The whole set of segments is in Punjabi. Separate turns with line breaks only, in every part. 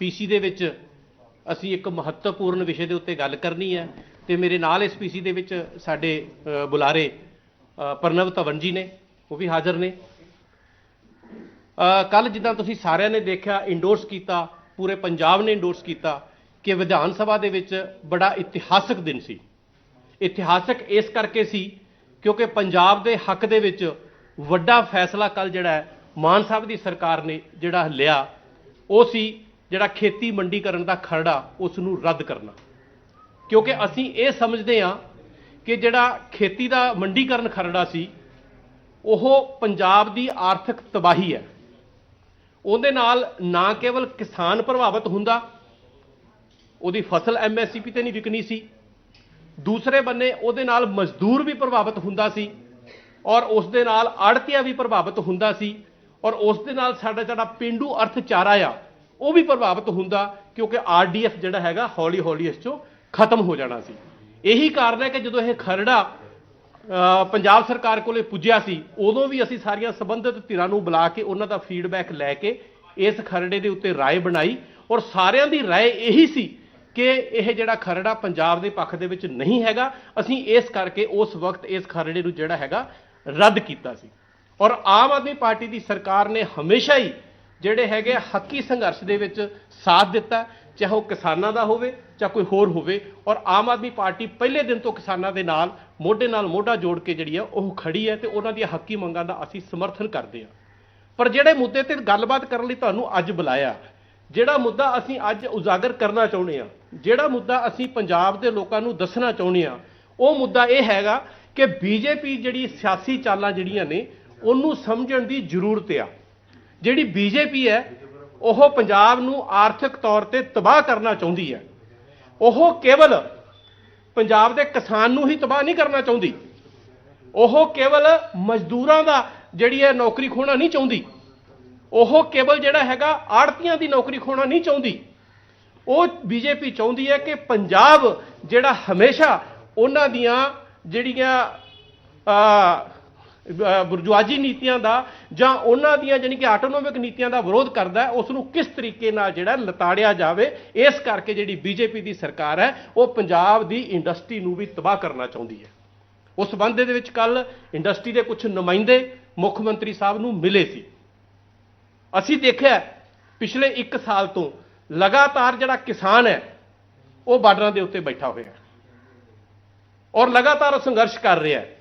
ਪੀਸੀ ਦੇ ਵਿੱਚ ਅਸੀਂ ਇੱਕ ਮਹੱਤਵਪੂਰਨ ਵਿਸ਼ੇ ਦੇ ਉੱਤੇ ਗੱਲ ਕਰਨੀ ਹੈ ਤੇ ਮੇਰੇ ਨਾਲ ਇਸ ਪੀਸੀ ਦੇ ਵਿੱਚ ਸਾਡੇ ਬੁਲਾਰੇ ਅ, ਪ੍ਰਣਵ ਧਵਨ ਜੀ ਨੇ ਉਹ ਵੀ ਹਾਜ਼ਰ ਨੇ। ਕੱਲ ਜਿੱਦਾਂ ਤੁਸੀਂ ਸਾਰਿਆਂ ਨੇ ਦੇਖਿਆ ਇੰਡੋਰਸ ਕੀਤਾ ਪੂਰੇ ਪੰਜਾਬ ਨੇ ਇੰਡੋਰਸ ਕੀਤਾ ਕਿ ਵਿਧਾਨ ਸਭਾ ਦੇ ਵਿੱਚ ਬੜਾ ਇਤਿਹਾਸਕ ਦਿਨ ਸੀ। ਇਤਿਹਾਸਕ ਇਸ ਕਰਕੇ ਸੀ ਕਿਉਂਕਿ ਪੰਜਾਬ ਦੇ ਹੱਕ ਦੇ ਵਿੱਚ ਵੱਡਾ ਫੈਸਲਾ ਕੱਲ ਜਿਹੜਾ ਹੈ ਮਾਨ ਸਾਹਿਬ ਦੀ ਸਰਕਾਰ ਨੇ ਜਿਹੜਾ ਲਿਆ ਉਹ ਸੀ ਜਿਹੜਾ ਖੇਤੀ ਮੰਡੀਕਰਨ ਦਾ ਖਰੜਾ, ਉਸ ਨੂੰ ਰੱਦ ਕਰਨਾ। ਕਿਉਂਕਿ ਅਸੀਂ ਇਹ ਸਮਝਦੇ ਹਾਂ ਕਿ ਜਿਹੜਾ ਖੇਤੀ ਦਾ ਮੰਡੀਕਰਨ ਖਰੜਾ ਸੀ, ਉਹ ਪੰਜਾਬ ਦੀ ਆਰਥਿਕ ਤਬਾਹੀ ਹੈ। ਉਹਦੇ ਨਾਲ ਨਾ ਕੇਵਲ ਕਿਸਾਨ ਪ੍ਰਭਾਵਿਤ ਹੁੰਦਾ, ਉਹਦੀ ਫਸਲ ਐਮਐਸਪੀ ਤੇ ਨਹੀਂ ਵਿਕਣੀ ਸੀ, ਦੂਸਰੇ ਬੰਨੇ ਉਹਦੇ ਨਾਲ ਮਜ਼ਦੂਰ ਵੀ ਪ੍ਰਭਾਵਿਤ ਹੁੰਦਾ ਸੀ, ਔਰ ਉਸ ਦੇ ਨਾਲ ਆੜਤੀਆ ਵੀ ਪ੍ਰਭਾਵਿਤ ਹੁੰਦਾ ਸੀ, ਔਰ ਉਸ ਦੇ ਨਾਲ ਸਾਡਾ ਜਿਹੜਾ ਪਿੰਡੂ ਅਰਥਚਾਰਾ ਆ ਉਹ ਵੀ ਪ੍ਰਭਾਵਿਤ ਹੁੰਦਾ ਕਿਉਂਕਿ ਆਰਡੀਐਫ ਜਿਹੜਾ ਹੈਗਾ ਹੌਲੀ ਹੌਲੀ ਇਸ ਚੋਂ ਖਤਮ ਹੋ ਜਾਣਾ ਸੀ। ਇਹੀ ਕਾਰਨ ਹੈ ਕਿ ਜਦੋਂ ਇਹ ਖਰੜਾ ਪੰਜਾਬ ਸਰਕਾਰ ਕੋਲੇ ਪੁੱਜਿਆ ਸੀ, ਉਦੋਂ ਵੀ ਅਸੀਂ ਸਾਰੀਆਂ ਸੰਬੰਧਿਤ ਧਿਰਾਂ ਨੂੰ ਬੁਲਾ ਕੇ ਉਹਨਾਂ ਦਾ ਫੀਡਬੈਕ ਲੈ ਕੇ ਇਸ ਖਰੜੇ ਦੇ ਉੱਤੇ ਰਾਏ ਬਣਾਈ ਔਰ ਸਾਰਿਆਂ ਦੀ ਰਾਏ ਇਹੀ ਸੀ ਕਿ ਇਹ ਜਿਹੜਾ ਖਰੜਾ ਪੰਜਾਬ ਦੇ ਪੱਖ ਦੇ ਵਿੱਚ ਨਹੀਂ ਹੈਗਾ, ਅਸੀਂ ਇਸ ਕਰਕੇ ਉਸ ਵਕਤ ਇਸ ਖਰੜੇ ਨੂੰ ਜਿਹੜਾ ਹੈਗਾ ਰੱਦ ਕੀਤਾ ਸੀ। ਔਰ ਆਮ ਆਦਮੀ ਪਾਰਟੀ ਦੀ ਸਰਕਾਰ ਨੇ ਹਮੇਸ਼ਾ ਹੀ ਜਿਹੜੇ ਹੈਗੇ ਹੱਕੀ ਸੰਘਰਸ਼ ਦੇ ਵਿੱਚ ਸਾਥ ਦਿੱਤਾ, ਚਾਹੇ ਉਹ ਕਿਸਾਨਾਂ ਦਾ ਹੋਵੇ ਜਾਂ ਕੋਈ ਹੋਰ ਹੋਵੇ, ਔਰ ਆਮ ਆਦਮੀ ਪਾਰਟੀ ਪਹਿਲੇ ਦਿਨ ਤੋਂ ਕਿਸਾਨਾਂ ਦੇ ਨਾਲ, ਮੋਢੇ ਨਾਲ ਮੋਢਾ ਜੋੜ ਕੇ ਜਿਹੜੀ ਆ, ਉਹ ਖੜੀ ਹੈ ਤੇ ਉਹਨਾਂ ਦੀਆਂ ਹੱਕੀ ਮੰਗਾਂ ਦਾ ਅਸੀਂ ਸਮਰਥਨ ਕਰਦੇ ਹਾਂ। ਪਰ ਜਿਹੜੇ ਮੁੱਦੇ ਤੇ ਗੱਲਬਾਤ ਕਰਨ ਲਈ ਤੁਹਾਨੂੰ ਅੱਜ ਬੁਲਾਇਆ, ਜਿਹੜਾ ਮੁੱਦਾ ਅਸੀਂ ਅੱਜ ਉਜਾਗਰ ਕਰਨਾ ਚਾਹੁੰਦੇ ਆ ਜਿਹੜਾ ਮੁੱਦਾ ਅਸੀਂ ਪੰਜਾਬ ਦੇ ਲੋਕਾਂ ਨੂੰ ਦੱਸਣਾ ਚਾਹੁੰਦੇ ਆ ਉਹ ਮੁੱਦਾ ਇਹ ਹੈਗਾ ਕਿ ਬੀਜੇਪੀ ਜਿਹੜੀ ਸਿਆਸੀ ਚਾਲਾਂ ਜਿਹੜੀਆਂ ਨੇ, ਉਹਨੂੰ ਸਮਝਣ ਦੀ ਜ਼ਰੂਰਤ ਆ। ਜਿਹੜੀ ਬੀਜੇਪੀ ਹੈ, ਉਹ ਪੰਜਾਬ ਨੂੰ ਆਰਥਿਕ ਤੌਰ ਤੇ ਤਬਾਹ ਕਰਨਾ ਚਾਹੁੰਦੀ ਹੈ। ਉਹ ਕੇਵਲ ਪੰਜਾਬ ਦੇ ਕਿਸਾਨ ਨੂੰ ਹੀ ਤਬਾਹ ਨਹੀਂ ਕਰਨਾ ਚਾਹੁੰਦੀ। ਉਹ ਕੇਵਲ ਮਜ਼ਦੂਰਾਂ ਦਾ ਜਿਹੜੀ ਹੈ ਨੌਕਰੀ ਖੋਣਾ ਨਹੀਂ ਚਾਹੁੰਦੀ। ਉਹ ਕੇਵਲ ਜਿਹੜਾ ਹੈਗਾ ਆੜਤੀਆਂ ਦੀ ਨੌਕਰੀ ਖੋਣਾ ਨਹੀਂ ਚਾਹੁੰਦੀ। ਉਹ ਬੀਜੇਪੀ ਚਾਹੁੰਦੀ ਹੈ ਕਿ ਪੰਜਾਬ ਜਿਹੜਾ ਹਮੇਸ਼ਾ ਉਹਨਾਂ ਦੀਆਂ ਜਿਹੜੀਆਂ ਬੁਰਜੁਆਜੀ ਨੀਤੀਆਂ ਦਾ ਜਾਂ ਉਹਨਾਂ ਦੀਆਂ ਜਾਣੀ ਕਿ ਆਟੋਨੋਮਿਕ ਨੀਤੀਆਂ ਦਾ ਵਿਰੋਧ ਕਰਦਾ ਹੈ ਉਸ ਨੂੰ ਕਿਸ ਤਰੀਕੇ ਨਾਲ ਜਿਹੜਾ ਲਤਾੜਿਆ ਜਾਵੇ, ਇਸ ਕਰਕੇ ਜਿਹੜੀ ਬੀਜੇਪੀ ਦੀ ਸਰਕਾਰ ਹੈ, ਉਹ ਪੰਜਾਬ ਦੀ ਇੰਡਸਟਰੀ ਨੂੰ ਵੀ ਤਬਾਹ ਕਰਨਾ ਚਾਹੁੰਦੀ ਹੈ। ਉਸ ਸੰਬੰਧ ਦੇ ਵਿੱਚ ਕੱਲ ਇੰਡਸਟਰੀ ਦੇ ਕੁਝ ਨੁਮਾਇੰਦੇ ਮੁੱਖ ਮੰਤਰੀ ਸਾਹਿਬ ਨੂੰ ਮਿਲੇ ਸੀ। ਅਸੀਂ ਦੇਖਿਆ ਪਿਛਲੇ 1 ਸਾਲ ਤੋਂ ਲਗਾਤਾਰ ਜਿਹੜਾ ਕਿਸਾਨ ਹੈ, ਉਹ ਬਾਰਡਰਾਂ ਦੇ ਉੱਤੇ ਬੈਠਾ ਹੋਇਆ ਹੈ। ਔਰ ਲਗਾਤਾਰ ਉਹ ਸੰਘਰਸ਼ ਕਰ ਰਿਹਾ ਹੈ।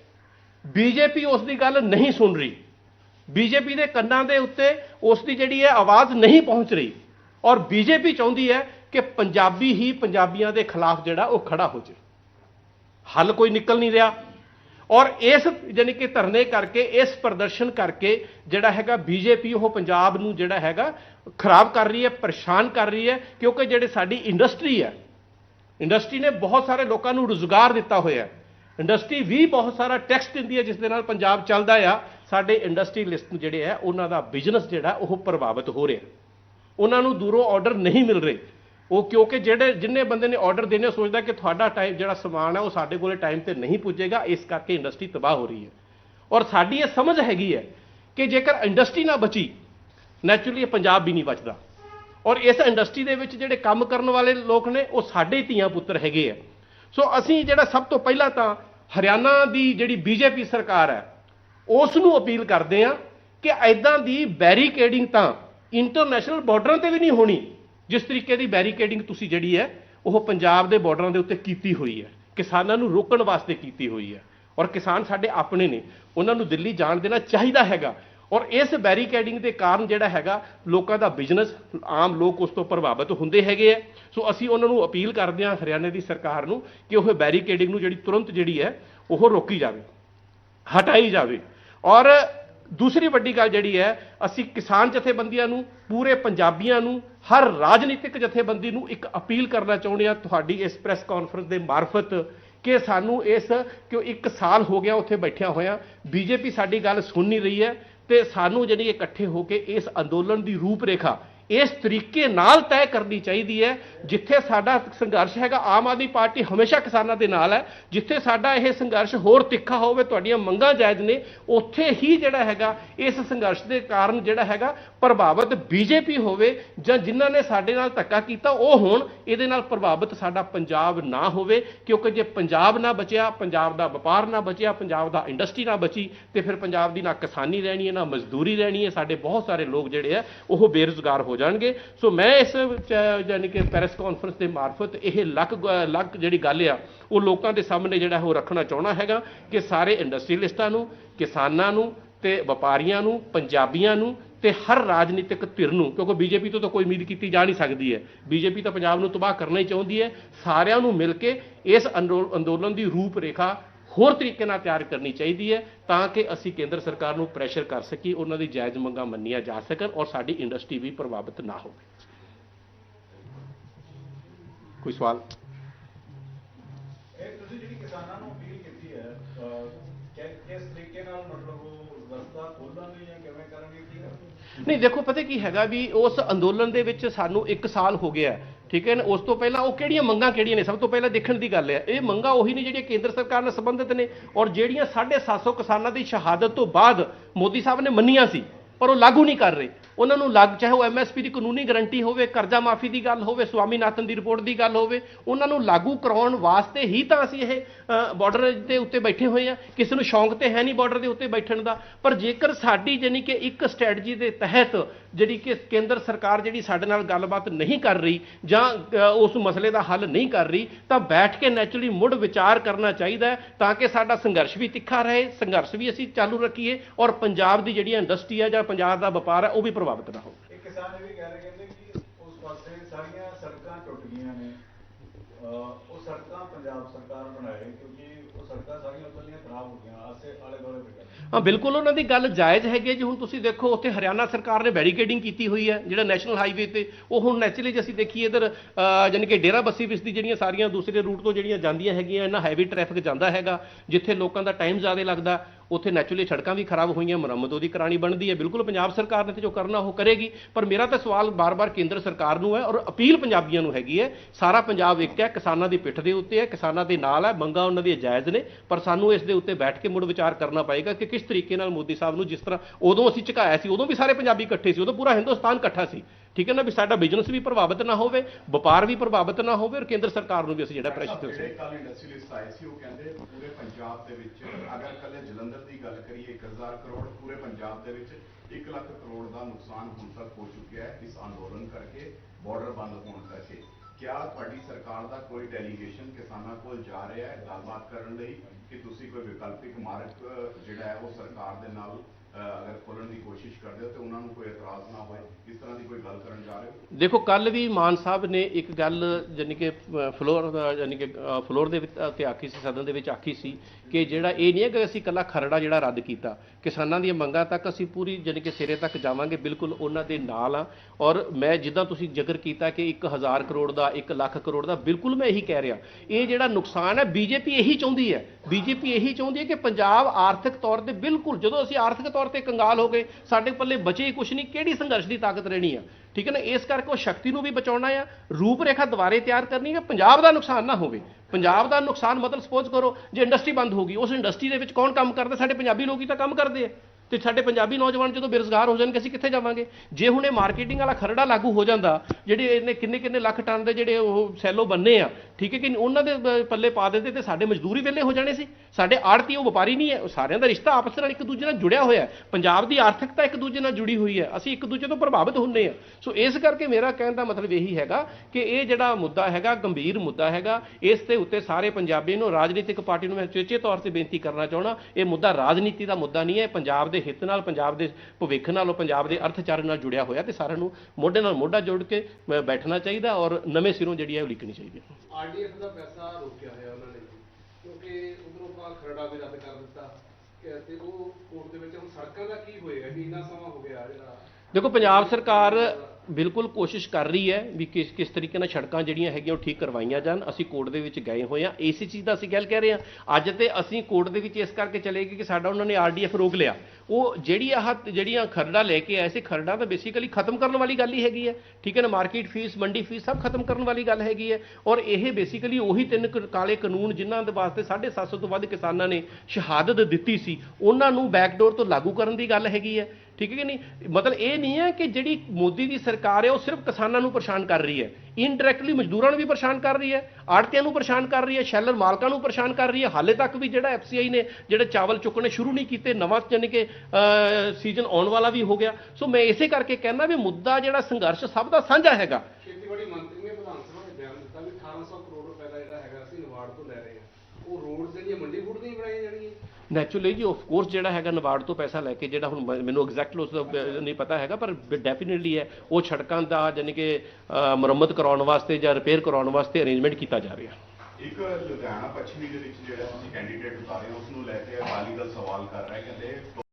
ਬੀਜੇਪੀ ਉਸ ਦੀ ਗੱਲ ਨਹੀਂ ਸੁਣ ਰਹੀ। ਬੀਜੇਪੀ ਦੇ ਕੰਨਾਂ ਦੇ ਉੱਤੇ ਉਸ ਦੀ ਜਿਹੜੀ ਹੈ ਆਵਾਜ਼ ਨਹੀਂ ਪਹੁੰਚ ਰਹੀ। ਔਰ ਬੀਜੇਪੀ ਚਾਹੁੰਦੀ ਹੈ ਕਿ ਪੰਜਾਬੀ ਹੀ ਪੰਜਾਬੀਆਂ ਦੇ ਖਿਲਾਫ ਜਿਹੜਾ ਉਹ ਖੜਾ ਹੋ ਜਾਵੇ। ਹੱਲ ਕੋਈ ਨਿਕਲ ਨਹੀਂ ਰਿਹਾ। ਔਰ ਇਸ ਯਾਨੀ ਕਿ ਧਰਨੇ ਕਰਕੇ, ਇਸ ਪ੍ਰਦਰਸ਼ਨ ਕਰਕੇ ਜਿਹੜਾ ਹੈਗਾ ਬੀਜੇਪੀ ਉਹ ਪੰਜਾਬ ਨੂੰ ਜਿਹੜਾ ਹੈਗਾ ਖਰਾਬ ਕਰ ਰਹੀ ਹੈ, ਪਰੇਸ਼ਾਨ ਕਰ ਰਹੀ ਹੈ, ਕਿਉਂਕਿ ਜਿਹੜੇ ਸਾਡੀ ਇੰਡਸਟਰੀ ਹੈ, ਇੰਡਸਟਰੀ ਨੇ ਬਹੁਤ ਸਾਰੇ ਲੋਕਾਂ ਨੂੰ ਰੁਜ਼ਗਾਰ ਦਿੱਤਾ ਹੋਇਆ ਹੈ। ਇੰਡਸਟਰੀ ਵੀ ਬਹੁਤ ਸਾਰਾ ਟੈਕਸ ਦਿੰਦੀ ਹੈ, ਜਿਸ ਦੇ ਨਾਲ ਪੰਜਾਬ ਚੱਲਦਾ ਆ। ਸਾਡੇ ਇੰਡਸਟਰੀ ਲਿਸਟ ਜਿਹੜੇ ਹੈ ਉਹਨਾਂ ਦਾ ਬਿਜ਼ਨਸ ਜਿਹੜਾ, ਉਹ ਪ੍ਰਭਾਵਿਤ ਹੋ ਰਿਹਾ। ਉਹਨਾਂ ਨੂੰ ਦੂਰੋਂ ਆਰਡਰ ਨਹੀਂ ਮਿਲ ਰਹੇ। ਉਹ ਕਿਉਂਕਿ ਜਿਹੜੇ, ਜਿੰਨੇ ਬੰਦੇ ਨੇ ਆਰਡਰ ਦੇਣੇ, ਉਹ ਸੋਚਦਾ ਕਿ ਤੁਹਾਡਾ ਟਾਈਮ, ਜਿਹੜਾ ਸਮਾਨ ਹੈ ਉਹ ਸਾਡੇ ਕੋਲੇ ਟਾਈਮ ਤੇ ਨਹੀਂ ਪੁੱਜੇਗਾ। ਇਸ ਕਰਕੇ ਇੰਡਸਟਰੀ ਤਬਾਹ ਹੋ ਰਹੀ ਹੈ। ਔਰ ਸਾਡੀ ਇਹ ਸਮਝ ਹੈਗੀ ਹੈ ਕਿ ਜੇਕਰ ਇੰਡਸਟਰੀ ਨਾ ਬਚੀ, ਨੈਚੁਰਲੀ ਪੰਜਾਬ ਵੀ ਨਹੀਂ ਬਚਦਾ। ਔਰ ਇਸ ਇੰਡਸਟਰੀ ਦੇ ਵਿੱਚ ਜਿਹੜੇ ਕੰਮ ਕਰਨ ਵਾਲੇ ਲੋਕ ਨੇ, ਉਹ ਸਾਡੇ ਹੀ ਧੀਆਂ ਪੁੱਤਰ ਹੈਗੇ ਆ। ਸੋ ਅਸੀਂ ਜਿਹੜਾ ਸਭ ਤੋਂ ਪਹਿਲਾਂ ਤਾਂ ਹਰਿਆਣਾ ਦੀ ਜਿਹੜੀ ਬੀਜੇਪੀ ਸਰਕਾਰ ਹੈ ਉਸ ਨੂੰ ਅਪੀਲ ਕਰਦੇ ਆ ਕਿ ਐਦਾਂ ਦੀ ਬੈਰੀਕੇਡਿੰਗ ਤਾਂ ਇੰਟਰਨੈਸ਼ਨਲ ਬਾਰਡਰਾਂ ਤੇ ਵੀ ਨਹੀਂ ਹੋਣੀ, ਜਿਸ ਤਰੀਕੇ ਦੀ ਬੈਰੀਕੇਡਿੰਗ ਤੁਸੀਂ ਜਿਹੜੀ ਹੈ, ਉਹ ਪੰਜਾਬ ਦੇ ਬਾਰਡਰਾਂ ਦੇ ਉੱਤੇ ਕੀਤੀ ਹੋਈ ਹੈ, ਕਿਸਾਨਾਂ ਨੂੰ ਰੋਕਣ ਵਾਸਤੇ ਕੀਤੀ ਹੋਈ ਹੈ ਔਰ ਕਿਸਾਨ ਸਾਡੇ ਆਪਣੇ ਨੇ, ਉਹਨਾਂ ਨੂੰ ਦਿੱਲੀ ਜਾਣ ਦੇਣਾ ਚਾਹੀਦਾ ਹੈਗਾ। ਔਰ ਇਸ ਬੈਰੀਕੇਡਿੰਗ ਦੇ ਕਾਰਨ ਜਿਹੜਾ ਹੈਗਾ, ਲੋਕਾਂ ਦਾ ਬਿਜ਼ਨਸ, ਆਮ ਲੋਕ ਉਸ ਤੋਂ ਪ੍ਰਭਾਵਿਤ ਹੁੰਦੇ ਹੈਗੇ ਆ। ਸੋ ਅਸੀਂ ਉਹਨਾਂ ਨੂੰ ਅਪੀਲ ਕਰਦੇ ਹਾਂ ਹਰਿਆਣੇ ਦੀ ਸਰਕਾਰ ਨੂੰ ਕਿ ਉਹ ਬੈਰੀਕੇਡਿੰਗ ਨੂੰ ਜਿਹੜੀ ਤੁਰੰਤ ਜਿਹੜੀ ਹੈ, ਉਹ ਰੋਕੀ ਜਾਵੇ, ਹਟਾਈ ਜਾਵੇ। ਔਰ ਦੂਸਰੀ ਵੱਡੀ ਗੱਲ ਜਿਹੜੀ ਹੈ, ਅਸੀਂ ਕਿਸਾਨ ਜਥੇਬੰਦੀਆਂ ਨੂੰ, ਪੂਰੇ ਪੰਜਾਬੀਆਂ ਨੂੰ, ਹਰ ਰਾਜਨੀਤਿਕ ਜਥੇਬੰਦੀ ਨੂੰ ਇੱਕ ਅਪੀਲ ਕਰਨਾ ਚਾਹੁੰਦੇ ਹਾਂ ਤੁਹਾਡੀ ਇਸ ਪ੍ਰੈਸ ਕਾਨਫਰੰਸ ਦੇ ਮਾਰਫਤ ਕਿ ਸਾਨੂੰ ਇਸ ਕਿਉਂ ਇੱਕ ਸਾਲ ਹੋ ਗਿਆ ਉੱਥੇ ਬੈਠਿਆ ਹੋਇਆ, ਬੀਜੇਪੀ ਸਾਡੀ ਗੱਲ ਸੁਣ ਨਹੀਂ ਰਹੀ ਹੈ ਤੇ ਸਾਨੂੰ ਜਿਹੜੀ ਇਕੱਠੇ ਹੋ ਕੇ ਇਸ ਅੰਦੋਲਨ ਦੀ ਰੂਪਰੇਖਾ ਇਸ ਤਰੀਕੇ ਨਾਲ ਤੈਅ ਕਰਨੀ ਚਾਹੀਦੀ ਹੈ, ਜਿੱਥੇ ਸਾਡਾ ਸੰਘਰਸ਼ ਹੈਗਾ, ਆਮ ਆਦਮੀ ਪਾਰਟੀ ਹਮੇਸ਼ਾ ਕਿਸਾਨਾਂ ਦੇ ਨਾਲ ਹੈ, ਜਿੱਥੇ ਸਾਡਾ ਇਹ ਸੰਘਰਸ਼ ਹੋਰ ਤਿੱਖਾ ਹੋਵੇ, ਤੁਹਾਡੀਆਂ ਮੰਗਾਂ ਜਾਇਜ਼ ਨੇ, ਉੱਥੇ ਹੀ ਜਿਹੜਾ ਹੈਗਾ, ਇਸ ਸੰਘਰਸ਼ ਦੇ ਕਾਰਨ ਜਿਹੜਾ ਹੈਗਾ, ਪ੍ਰਭਾਵਿਤ ਬੀਜੇਪੀ ਹੋਵੇ, ਜਾਂ ਜਿਨ੍ਹਾਂ ਨੇ ਸਾਡੇ ਨਾਲ ਧੱਕਾ ਕੀਤਾ, ਉਹ ਹੋਣ, ਇਹਦੇ ਨਾਲ ਪ੍ਰਭਾਵਿਤ ਸਾਡਾ ਪੰਜਾਬ ਨਾ ਹੋਵੇ, ਕਿਉਂਕਿ ਜੇ ਪੰਜਾਬ ਨਾ ਬਚਿਆ, ਪੰਜਾਬ ਦਾ ਵਪਾਰ ਨਾ ਬਚਿਆ, ਪੰਜਾਬ ਦਾ ਇੰਡਸਟਰੀ ਨਾ ਬਚੀ, ਤੇ ਫਿਰ ਪੰਜਾਬ ਦੀ ਨਾ ਕਿਸਾਨੀ ਰਹਿਣੀ ਹੈ, ਨਾ ਮਜ਼ਦੂਰੀ ਰਹਿਣੀ ਹੈ, ਸਾਡੇ ਬਹੁਤ ਸਾਰੇ ਲੋਕ ਜਿਹੜੇ ਆ ਉਹ ਬੇਰੁਜ਼ਗਾਰ ਹੋ ਜਾਣਗੇ। ਸੋ ਮੈਂ ਇਸ ਚ- ਯਾਨੀ ਕਿ ਪ੍ਰੈਸ ਕਾਨਫਰੰਸ ਦੇ ਮਾਰਫਤ ਇਹ ਲੱਕ ਲੱਕ ਜਿਹੜੀ ਗੱਲ ਆ, ਉਹ ਲੋਕਾਂ ਦੇ ਸਾਹਮਣੇ ਜਿਹੜਾ ਉਹ ਰੱਖਣਾ ਚਾਹਣਾ ਹੈਗਾ ਕਿ ਸਾਰੇ ਇੰਡਸਟਰੀਅਲਿਸਟਾਂ ਨੂੰ, ਕਿਸਾਨਾਂ ਨੂੰ ਤੇ ਵਪਾਰੀਆਂ ਨੂੰ, ਪੰਜਾਬੀਆਂ ਨੂੰ ਤੇ ਹਰ ਰਾਜਨੀਤਿਕ ਧਿਰ ਨੂੰ, ਕਿਉਂਕਿ ਬੀਜੇਪੀ ਤੋਂ ਤਾਂ ਕੋਈ ਉਮੀਦ ਕੀਤੀ ਜਾ ਨਹੀਂ ਸਕਦੀ ਹੈ। ਬੀਜੇਪੀ ਤਾਂ ਪੰਜਾਬ ਨੂੰ ਤਬਾਹ ਕਰਨਾ ਹੀ ਚਾਹੁੰਦੀ ਹੈ। ਸਾਰਿਆਂ ਨੂੰ ਮਿਲ ਕੇ ਇਸ ਅੰਦੋ- ਅੰਦੋਲਨ ਦੀ ਰੂਪ ਰੇਖਾ ਹੋਰ ਤਰੀਕੇ ਨਾਲ ਤਿਆਰ ਕਰਨੀ ਚਾਹੀਦੀ ਹੈ ਤਾਂ ਕਿ ਅਸੀਂ ਕੇਂਦਰ ਸਰਕਾਰ ਨੂੰ ਪ੍ਰੈਸ਼ਰ ਕਰ ਸਕੀਏ ਉਹਨਾਂ ਦੀ ਜਾਇਜ਼ ਮੰਗਾਂ ਮੰਨੀਆਂ ਜਾ ਸਕਣ ਔਰ ਸਾਡੀ ਇੰਡਸਟਰੀ ਵੀ ਪ੍ਰਭਾਵਿਤ ਨਾ ਹੋਵੇ। ਕੋਈ ਸਵਾਲ?
ਇਹ ਤੁਸੀਂ ਜਿਹੜੀ ਕਿਸਾਨਾਂ ਨੂੰ ਅਪੀਲ ਕੀਤੀ ਹੈ ਅਹ, ਕਿ- ਕਿਸ ਤਰੀਕੇ ਨਾਲ ਮਤਲਬ ਉਹ ਰਸਤਾ ਖੋਲਣਗੇ ਜਾਂ ਕਿਵੇਂ ਕਰਨਗੇ ਕੀ ਕਰਨਗੇ?
ਨਹੀਂ ਦੇਖੋ ਪਤਾ ਕੀ ਹੈਗਾ ਵੀ ਉਸ ਅੰਦੋਲਨ ਦੇ ਵਿੱਚ ਸਾਨੂੰ 1 ਸਾਲ ਹੋ ਗਿਆ ਠੀਕ ਹੈ ਨਾ? ਉਸ ਤੋਂ ਪਹਿਲਾਂ ਉਹ ਕਿਹੜੀਆਂ ਮੰਗਾਂ ਕਿਹੜੀਆਂ ਨੇ? ਸਭ ਤੋਂ ਪਹਿਲਾਂ ਦੇਖਣ ਦੀ ਗੱਲ ਹੈ। ਇਹ ਮੰਗਾਂ ਉਹੀ ਨੇ ਜਿਹੜੀਆਂ ਕੇਂਦਰ ਸਰਕਾਰ ਨਾਲ ਸੰਬੰਧਿਤ ਨੇ ਔਰ ਜਿਹੜੀਆਂ 750 ਕਿਸਾਨਾਂ ਦੀ ਸ਼ਹਾਦਤ ਤੋਂ ਬਾਅਦ ਮੋਦੀ ਸਾਹਿਬ ਨੇ ਮੰਨੀਆਂ ਸੀ, ਪਰ ਉਹ ਲਾਗੂ ਨਹੀਂ ਕਰ ਰਹੇ। ਉਹਨਾਂ ਨੂੰ ਲੱਗ, ਚਾਹੇ ਉਹ ਐਮਐਸਪੀ ਦੀ ਕਾਨੂੰਨੀ ਗਰੰਟੀ ਹੋਵੇ, ਕਰਜ਼ਾ ਮਾਫੀ ਦੀ ਗੱਲ ਹੋਵੇ, ਸਵਾਮੀਨਾਥਨ ਦੀ ਰਿਪੋਰਟ ਦੀ ਗੱਲ ਹੋਵੇ, ਉਹਨਾਂ ਨੂੰ ਲਾਗੂ ਕਰਾਉਣ ਵਾਸਤੇ ਹੀ ਤਾਂ ਅਸੀਂ ਇਹ ਬਾਰਡਰ ਦੇ ਉੱਤੇ ਬੈਠੇ ਹੋਏ ਆ ਕਿਸੇ ਨੂੰ ਸ਼ੌਂਕ ਤੇ ਹੈ ਨਹੀਂ ਬਾਰਡਰ ਦੇ ਉੱਤੇ ਬੈਠਣ ਦਾ। ਪਰ ਜੇਕਰ ਸਾਡੀ ਜਾਨੀ ਕਿ ਇੱਕ ਸਟ੍ਰੈਟਜੀ ਦੇ ਤਹਿਤ ਜਿਹੜੀ ਕਿ ਕੇਂਦਰ ਸਰਕਾਰ ਜਿਹੜੀ ਸਾਡੇ ਨਾਲ ਗੱਲਬਾਤ ਨਹੀਂ ਕਰ ਰਹੀ ਜਾਂ ਉਸ ਮਸਲੇ ਦਾ ਹੱਲ ਨਹੀਂ ਕਰ ਰਹੀ, ਤਾਂ ਬੈਠ ਕੇ ਨੈਚੁਰਲੀ ਮੁੜ ਵਿਚਾਰ ਕਰਨਾ ਚਾਹੀਦਾ ਤਾਂ ਕਿ ਸਾਡਾ ਸੰਘਰਸ਼ ਵੀ ਤਿੱਖਾ ਰਹੇ। ਸੰਘਰਸ਼ ਵੀ ਅਸੀਂ ਚਾਲੂ ਰੱਖੀਏ ਔਰ ਪੰਜਾਬ ਦੀ ਜਿਹੜੀ ਇੰਡਸਟਰੀ ਹੈ ਜਾਂ ਪੰਜਾਬ ਦਾ ਵਪਾਰ ਹੈ ਉਹ ਵੀ ਪ੍ਰਭਾਵਿਤ ਨਾ ਹੋਵੇ।
ਇਹ ਕਿਸਾਨ ਇਹ ਵੀ ਕਹਿ ਰਹੇ ਕਹਿੰਦੇ ਕਿ ਉਸ ਪਾਸੇ ਸਾਰੀਆਂ ਸੜਕਾਂ ਟੁੱਟ ਗਈਆਂ ਨੇ। ਉਹ ਸੜਕਾਂ ਪੰਜਾਬ ਸਰਕਾਰ ਬਣਾਏ ਕਿਉਂਕਿ ਉਹ ਸੜਕਾਂ ਸਾਰੀਆਂ ਪਹਿਲੀਆਂ ਖਰਾਬ ਹੋ ਗਈਆਂ ਆਸੇ ਆਲੇ ਦੁਆਲੇ ਪਿੰਡਾਂ।
ਹਾਂ ਬਿਲਕੁਲ ਉਹਨਾਂ ਦੀ ਗੱਲ ਜਾਇਜ਼ ਹੈਗੀ ਜੀ। ਹੁਣ ਤੁਸੀਂ ਦੇਖੋ ਉੱਥੇ ਹਰਿਆਣਾ ਸਰਕਾਰ ਨੇ ਬੈਰੀਕੇਡਿੰਗ ਕੀਤੀ ਹੋਈ ਹੈ ਜਿਹੜਾ ਨੈਸ਼ਨਲ ਹਾਈਵੇ ਤੇ ਉਹ ਹੁਣ ਨੈਚੁਰਲੀ ਜੇ ਅਸੀਂ ਦੇਖੀਏ ਇਧਰ ਯਾਨੀ ਕਿ ਡੇਰਾ ਬੱਸੀ ਵਿੱਚ ਦੀ ਜਿਹੜੀਆਂ ਸਾਰੀਆਂ ਦੂਸਰੇ ਰੂਟ ਤੋਂ ਜਿਹੜੀਆਂ ਜਾਂਦੀਆਂ ਹੈਗੀਆਂ ਇਹਨਾਂ ਹੈਵੀ ਟ੍ਰੈਫਿਕ ਜਾਂਦਾ ਹੈਗਾ ਜਿੱਥੇ ਲੋਕਾਂ ਦਾ ਟਾਈਮ ਜ਼ਿਆਦਾ ਲੱਗਦਾ। ਉੱਥੇ ਨੈਚੁਰਲੀ ਸੜਕਾਂ ਵੀ ਖਰਾਬ ਹੋਈਆਂ, ਮੁਰੰਮਤ ਉਹਦੀ ਕਰਾਣੀ ਬਣਦੀ ਹੈ। ਬਿਲਕੁਲ ਪੰਜਾਬ ਸਰਕਾਰ ਨੇ ਤੇ ਜੋ ਕਰਨਾ ਉਹ ਕਰੇਗੀ। ਪਰ ਮੇਰਾ ਤਾਂ ਸਵਾਲ ਬਾਰ-ਬਾਰ ਕੇਂਦਰ ਸਰਕਾਰ ਨੂੰ ਹੈ ਔਰ ਅਪੀਲ ਪੰਜਾਬੀਆਂ ਨੂੰ ਹੈਗੀ ਹੈ, ਸਾਰਾ ਪੰਜਾਬ ਇੱਕ ਹੈ, ਕਿਸਾਨਾਂ ਦੀ ਪਿੱਠ ਦੇ ਉੱਤੇ ਹੈ, ਕਿਸਾਨਾਂ ਦੇ ਨਾਲ ਹੈ, ਮੰਗਾਂ ਉਹਨਾਂ ਦੀਆਂ ਜਾਇਜ਼ ਨੇ, ਪਰ ਸਾਨੂੰ ਇਸ ਦੇ ਉੱਤੇ ਬੈਠ ਕੇ ਮੁੜ ਵਿਚਾਰ ਕਰਨਾ ਪਏਗਾ ਕਿ ਕਿਸ ਤਰੀਕੇ ਨਾਲ ਮੋਦੀ ਸਾਹਿਬ ਨੂੰ ਜਿਸ ਤਰ੍ਹਾਂ ਉਦੋਂ ਅਸੀਂ ਝੁਕਾਇਆ ਸੀ, ਉਦੋਂ ਵੀ ਸਾਰੇ ਪੰਜਾਬੀ ਇਕੱਠੇ ਸੀ, ਉਦੋਂ ਪੂਰਾ ਹਿੰਦੁਸਤਾਨ ਇਕੱਠਾ ਸੀ। ਠੀਕ ਹੈ ਨਾ ਵੀ ਸਾਡਾ ਬਿਜ਼ਨਸ ਵੀ ਪ੍ਰਭਾਵਿਤ ਨਾ ਹੋਵੇ ਵਪਾਰ ਵੀ ਪ੍ਰਭਾਵਿਤ ਨਾ ਹੋਵੇ ਔਰ ਕੇਂਦਰ ਸਰਕਾਰ ਨੂੰ ਵੀ ਅਸੀਂ ਜਿਹੜਾ ਪ੍ਰੈਸ਼ਰ ਦੇ ਸਕਦੇ
ਕੱਲ ਇੰਡਸਟਰੀਲਿਸਟ ਆਏ ਸੀ ਉਹ ਕਹਿੰਦੇ ਪੂਰੇ ਪੰਜਾਬ ਦੇ ਵਿੱਚ ਅਗਰ ਕੱਲੇ ਜਲੰਧਰ ਦੀ ਗੱਲ ਕਰੀਏ 1000 ਕਰੋੜ ਪੂਰੇ ਪੰਜਾਬ ਦੇ ਵਿੱਚ 1 ਲੱਖ ਕਰੋੜ ਦਾ ਨੁਕਸਾਨ ਹੁਣ ਤੱਕ ਹੋ ਚੁੱਕਿਆ ਹੈ ਇਸ ਅੰਦੋਲਨ ਕਰਕੇ ਬਾਰਡਰ ਬੰਦ ਹੋਣ ਕਰਕੇ। ਕਿਆ ਤੁਹਾਡੀ ਸਰਕਾਰ ਦਾ ਕੋਈ ਡੈਲੀਗੇਸ਼ਨ ਕਿਸਾਨਾਂ ਕੋਲ ਜਾ ਰਿਹਾ ਹੈ? ਗੱਲਬਾਤ ਕਰਨ ਲਈ ਕਿ ਤੁਸੀਂ ਕੋਈ ਵਿਕਲਪਿਕ ਮਾਰਗ ਜਿਹੜਾ ਹੈ ਉਹ ਸਰਕਾਰ ਦੇ ਨਾਲ ਅਗਰ ਖੋਲਣ ਦੀ ਕੋਸ਼ਿਸ਼ ਕਰਦੇ ਹੋ ਤੇ ਉਹਨਾਂ ਨੂੰ ਕੋਈ ਇਤਰਾਜ਼ ਨਾ ਹੋਏ, ਇਸ ਤਰ੍ਹਾਂ ਦੀ ਕੋਈ ਗੱਲ ਕਰਨ ਜਾ ਰਹੇ ਹੋ?
ਦੇਖੋ ਕੱਲ ਵੀ ਮਾਨ ਸਾਹਿਬ ਨੇ ਇੱਕ ਗੱਲ ਯਾਨੀ ਕਿ ਫਲੋਰ ਦਾ ਯਾਨੀ ਕਿ ਫਲੋਰ ਦੇ ਤੇ ਆਖੀ ਸੀ, ਸਦਨ ਦੇ ਵਿੱਚ ਆਖੀ ਸੀ ਕਿ ਜਿਹੜਾ ਇਹ ਨਹੀਂ ਹੈ ਕਿ ਅਸੀਂ ਕੱਲਾ ਖਰੜਾ ਜਿਹੜਾ ਰੱਦ ਕੀਤਾ, ਕਿਸਾਨਾਂ ਦੀਆਂ ਮੰਗਾਂ ਤੱਕ ਅਸੀਂ ਪੂਰੀ ਯਾਨੀ ਕਿ ਸਿਰੇ ਤੱਕ ਜਾਵਾਂਗੇ, ਬਿਲਕੁਲ ਉਹਨਾਂ ਦੇ ਨਾਲ ਆ। ਔਰ ਮੈਂ ਜਿੱਦਾਂ ਤੁਸੀਂ ਜ਼ਿਕਰ ਕੀਤਾ ਕਿ 1000 ਕਰੋੜ ਦਾ 1 ਲੱਖ ਕਰੋੜ ਦਾ, ਬਿਲਕੁਲ ਮੈਂ ਇਹੀ ਕਹਿ ਰਿਹਾ। ਇਹ ਜਿਹੜਾ ਨੁਕਸਾਨ ਹੈ, ਬੀਜੇਪੀ ਇਹੀ ਚਾਹੁੰਦੀ ਹੈ ਬੀਜੇਪੀ ਇਹੀ ਚਾਹੁੰਦੀ ਹੈ ਕਿ ਪੰਜਾਬ ਆਰਥਿਕ ਤੌਰ ਤੇ ਬਿਲਕੁਲ, ਜਦੋਂ ਅਸੀਂ ਆਰਥਿਕ ਤੌਰ ਤੇ ਕੰਗਾਲ ਹੋ ਗਏ, ਸਾਡੇ ਪੱਲੇ ਬਚੇ ਹੀ ਕੁਛ ਨਹੀਂ, ਕਿਹੜੀ ਸੰਘਰਸ਼ ਦੀ ਤਾਕਤ ਰਹਿਣੀ ਆ? ਠੀਕ ਹੈ ਨਾ, ਇਸ ਕਰਕੇ ਉਹ ਸ਼ਕਤੀ ਨੂੰ ਵੀ ਬਚਾਉਣਾ ਆ ਰੂਪ ਰੇਖਾ ਦੁਬਾਰੇ ਤਿਆਰ ਕਰਨੀ ਹੈ ਪੰਜਾਬ ਦਾ ਨੁਕਸਾਨ ਨਾ ਹੋਵੇ। ਪੰਜਾਬ ਦਾ ਨੁਕਸਾਨ ਮਤਲਬ ਸਪੋਜ਼ ਕਰੋ, ਜੇ ਇੰਡਸਟਰੀ ਬੰਦ ਹੋ ਗਈ, ਉਸ ਇੰਡਸਟਰੀ ਦੇ ਵਿੱਚ ਕੌਣ ਕੰਮ ਕਰਦਾ? ਸਾਡੇ ਪੰਜਾਬੀ ਲੋਕ ਹੀ ਤਾਂ ਕੰਮ ਕਰਦੇ ਆ। ਤੇ ਸਾਡੇ ਪੰਜਾਬੀ ਨੌਜਵਾਨ ਜਦੋਂ ਬੇਰੁਜ਼ਗਾਰ ਹੋ ਜਾਣਗੇ, ਅਸੀਂ ਕਿੱਥੇ ਜਾਵਾਂਗੇ? ਜੇ ਹੁਣ ਇਹ ਮਾਰਕੀਟਿੰਗ ਵਾਲਾ ਖਰੜਾ ਲਾਗੂ ਹੋ ਜਾਂਦਾ, ਜਿਹੜੇ ਇਹਨੇ ਕਿੰਨੇ ਕਿੰਨੇ ਲੱਖ ਟਨ ਦੇ ਜਿਹੜੇ ਉਹ ਸੈਲੋ ਬੰਨੇ ਆ, ਠੀਕ ਹੈ ਕਿ ਉਹਨਾਂ ਦੇ ਪੱਲੇ ਪਾ ਦਿੰਦੇ ਤੇ ਸਾਡੇ ਮਜ਼ਦੂਰੀ ਵੇਲੇ ਹੋ ਜਾਣੇ ਸੀ। ਸਾਡੇ ਆੜਤੀ ਉਹ ਵਪਾਰੀ ਨਹੀਂ ਹੈ ਸਾਰਿਆਂ ਦਾ ਰਿਸ਼ਤਾ ਆਪਸ ਨਾਲ ਇੱਕ ਦੂਜੇ ਨਾਲ ਜੁੜਿਆ ਹੋਇਆ ਹੈ। ਪੰਜਾਬ ਦੀ ਆਰਥਿਕਤਾ ਇੱਕ ਦੂਜੇ ਨਾਲ ਜੁੜੀ ਹੋਈ ਹੈ। ਅਸੀਂ ਇੱਕ ਦੂਜੇ ਤੋਂ ਪ੍ਰਭਾਵਿਤ ਹੁੰਦੇ ਆ ਸੋ ਇਸ ਕਰਕੇ ਮੇਰਾ ਕਹਿਣ ਦਾ ਮਤਲਬ ਇਹੀ ਹੈਗਾ ਕਿ ਇਹ ਜਿਹੜਾ ਮੁੱਦਾ ਹੈਗਾ, ਗੰਭੀਰ ਮੁੱਦਾ ਹੈਗਾ, ਇਸ ਦੇ ਉੱਤੇ ਸਾਰੇ ਪੰਜਾਬੀ ਨੂੰ, ਰਾਜਨੀਤਿਕ ਪਾਰਟੀ ਨੂੰ ਮੈਂ ਚੇਚੇ ਤੌਰ ਤੇ ਬੇਨਤੀ ਕਰਨਾ ਚਾਹਣਾ ਇਹ ਮੁੱਦਾ ਰਾਜਨੀਤੀ ਦਾ ਮੁੱਦਾ ਨਹੀਂ ਹੈ, ਪੰਜਾਬ ਦੇ ਹਿੱਤ ਨਾਲ ਪੰਜਾਬ ਦੇ ਭਵਿੱਖ ਨਾਲ ਪੰਜਾਬ ਦੇ ਅਰਥਚਾਰੇ ਨਾਲ ਜੁੜਿਆ ਹੋਇਆ ਤੇ ਸਾਰਿਆਂ ਨੂੰ ਮੋਢੇ ਨਾਲ ਮੋਢਾ ਜੋੜ ਕੇ ਬੈਠਣਾ ਚਾਹੀਦਾ ਔਰ ਨਵੇਂ ਸਿਰੋਂ ਜਿਹੜੀ ਹੈ ਉਹ ਲਿਖਣੀ ਚਾਹੀਦੀ ਹੈ।
ਆਰਡੀਐਫ ਦਾ ਪੈਸਾ ਰੋਕਿਆ ਹੋਇਆ ਉਹਨਾਂ ਨੇ ਕਿਉਂਕਿ ਉਧਰੋਂ ਆਪਾਂ ਖਰੜਾ ਵੀ ਰੱਦ ਕਰ ਦਿੱਤਾ। ਤੇ ਉਹ ਕੋਰਟ ਦੇ ਵਿੱਚ ਹੁਣ ਸੜਕਾਂ ਦਾ ਕੀ ਹੋਏਗਾ? ਕਿ ਇੰਨਾ ਸਮਾਂ ਹੋ ਗਿਆ ਜਿਹੜਾ
ਦੇਖੋ, ਪੰਜਾਬ ਸਰਕਾਰ ਬਿਲਕੁਲ ਕੋਸ਼ਿਸ਼ ਕਰ ਰਹੀ ਹੈ ਵੀ ਕਿਸ ਕਿਸ ਤਰੀਕੇ ਨਾਲ ਸੜਕਾਂ ਜਿਹੜੀਆਂ ਹੈਗੀਆਂ ਉਹ ਠੀਕ ਕਰਵਾਈਆਂ ਜਾਣ। ਅਸੀਂ ਕੋਰਟ ਦੇ ਵਿੱਚ ਗਏ ਹੋਏ ਹਾਂ। ਇਸੇ ਚੀਜ਼ ਦਾ ਅਸੀਂ ਗੱਲ ਕਹਿ ਰਹੇ ਹਾਂ। ਅੱਜ ਤੇ ਅਸੀਂ ਕੋਰਟ ਦੇ ਵਿੱਚ ਇਸ ਕਰਕੇ ਚਲੇ ਗਏ ਕਿ ਸਾਡਾ ਉਹਨਾਂ ਨੇ ਆਰਡੀਐਫ ਰੋਕ ਲਿਆ। ਉਹ ਜਿਹੜੀ ਆਹ ਜਿਹੜੀਆਂ ਖਰੜਾ ਲੈ ਕੇ ਆਏ ਸੀ, ਖਰੜਾ ਤਾਂ ਬੇਸਿਕਲੀ ਖਤਮ ਕਰਨ ਵਾਲੀ ਗੱਲ ਹੀ ਹੈਗੀ ਹੈ। ਠੀਕ ਹੈ ਨਾ? ਮਾਰਕੀਟ ਫੀਸ, ਮੰਡੀ ਫੀਸ ਸਭ ਖਤਮ ਕਰਨ ਵਾਲੀ ਗੱਲ ਹੈਗੀ ਹੈ। ਔਰ ਇਹ ਬੇਸਿਕਲੀ ਉਹੀ ਤਿੰਨ ਕਾਲੇ ਕਾਨੂੰਨ ਜਿਨ੍ਹਾਂ ਦੇ ਵਾਸਤੇ 750 ਤੋਂ ਵੱਧ ਕਿਸਾਨਾਂ ਨੇ ਸ਼ਹਾਦਤ ਦਿੱਤੀ ਸੀ, ਉਹਨਾਂ ਨੂੰ ਬੈਕਡੋਰ ਤੋਂ ਲਾਗੂ ਕਰਨ ਦੀ ਗੱਲ ਹੈਗੀ ਹੈ। ਠੀਕ ਹੈ ਕਿ ਨਹੀਂ? ਮਤਲਬ ਇਹ ਨਹੀਂ ਹੈ ਕਿ ਜਿਹੜੀ ਮੋਦੀ ਦੀ ਸਰਕਾਰ ਹੈ, ਉਹ ਸਿਰਫ ਕਿਸਾਨਾਂ ਨੂੰ ਪਰੇਸ਼ਾਨ ਕਰ ਰਹੀ ਹੈ। ਇਨਡਾਇਰੈਕਟਲੀ ਮਜ਼ਦੂਰਾਂ ਨੂੰ ਵੀ ਪਰੇਸ਼ਾਨ ਕਰ ਰਹੀ ਹੈ ਆੜਤੀਆਂ ਨੂੰ ਪਰੇਸ਼ਾਨ ਕਰ ਰਹੀ ਹੈ, ਸ਼ੈਲਰ ਮਾਲਕਾਂ ਨੂੰ ਪਰੇਸ਼ਾਨ ਕਰ ਰਹੀ ਹੈ। ਹਾਲੇ ਤੱਕ ਵੀ ਜਿਹੜਾ ਐਫਸੀਆਈ ਨੇ, ਜਿਹੜੇ ਚਾਵਲ ਚੁੱਕਣੇ ਸ਼ੁਰੂ ਨਹੀਂ ਕੀਤੇ, ਨਵਾਂ ਯਾਨੀ ਕਿ ਸੀਜ਼ਨ ਆਉਣ ਵਾਲਾ ਵੀ ਹੋ ਗਿਆ। ਸੋ ਮੈਂ ਇਸੇ ਕਰਕੇ ਕਹਿੰਦਾ ਵੀ ਮੁੱਦਾ ਜਿਹੜਾ ਸੰਘਰਸ਼ ਸਭ ਦਾ ਸਾਂਝਾ ਹੈਗਾ।
ਖੇਤੀਬਾੜੀ ਮੰਤਰੀ ਨੇ ਵਿਧਾਨ ਸਭਾ ਵਿੱਚ ਬਿਆਨ ਦਿੱਤਾ ਵੀ 1800 ਕਰੋੜ ਰੁਪਏ ਦਾ ਜਿਹੜਾ ਹੈਗਾ ਅਸੀਂ ਨਵਾਰਡ ਤੋਂ ਲੈ ਰਹੇ ਹਾਂ ਉਹ ਰੋਡਸ ਜਿਹੜੀਆਂ ਮੰਡੀ ਫੂਡ ਦੀਆਂ ਬਣਾਈਆਂ ਜਾਣਗੀਆਂ।
ਨੈਚੁਰਲੀ ਜੀ ਆਫ ਕੋਰਸ ਜਿਹੜਾ ਹੈਗਾ ਨਵਾਰਡ ਤੋਂ ਪੈਸਾ ਲੈ ਕੇ ਜਿਹੜਾ ਹੁਣ ਮ- ਮੈਨੂੰ ਐਗਜ਼ੈਕਟ ਉਸ ਦਾ ਬ- ਨਹੀਂ ਪਤਾ ਹੈਗਾ ਪਰ ਡੈਫੀਨਿਟਲੀ ਹੈ ਉਹ ਸੜਕਾਂ ਦਾ ਯਾਨੀ ਕਿ ਅ, ਮੁਰੰਮਤ ਕਰਾਉਣ ਵਾਸਤੇ ਜਾਂ ਰਿਪੇਅਰ ਕਰਾਉਣ ਵਾਸਤੇ ਅਰੇਂਜਮੈਂਟ ਕੀਤਾ ਜਾ ਰਿਹਾ।
ਇੱਕ ਲੁਧਿਆਣਾ ਪੱਛਮੀ ਦੇ ਵਿੱਚ ਜਿਹੜਾ ਤੁਸੀਂ ਕੈਂਡੀਡੇਟ ਉਤਾਰੇ ਹੋ, ਉਸ ਨੂੰ ਲੈ ਕੇ ਅਕਾਲੀ ਦਲ ਸਵਾਲ ਕਰ ਰਿਹਾ ਹੈ ਕਹਿੰਦੇ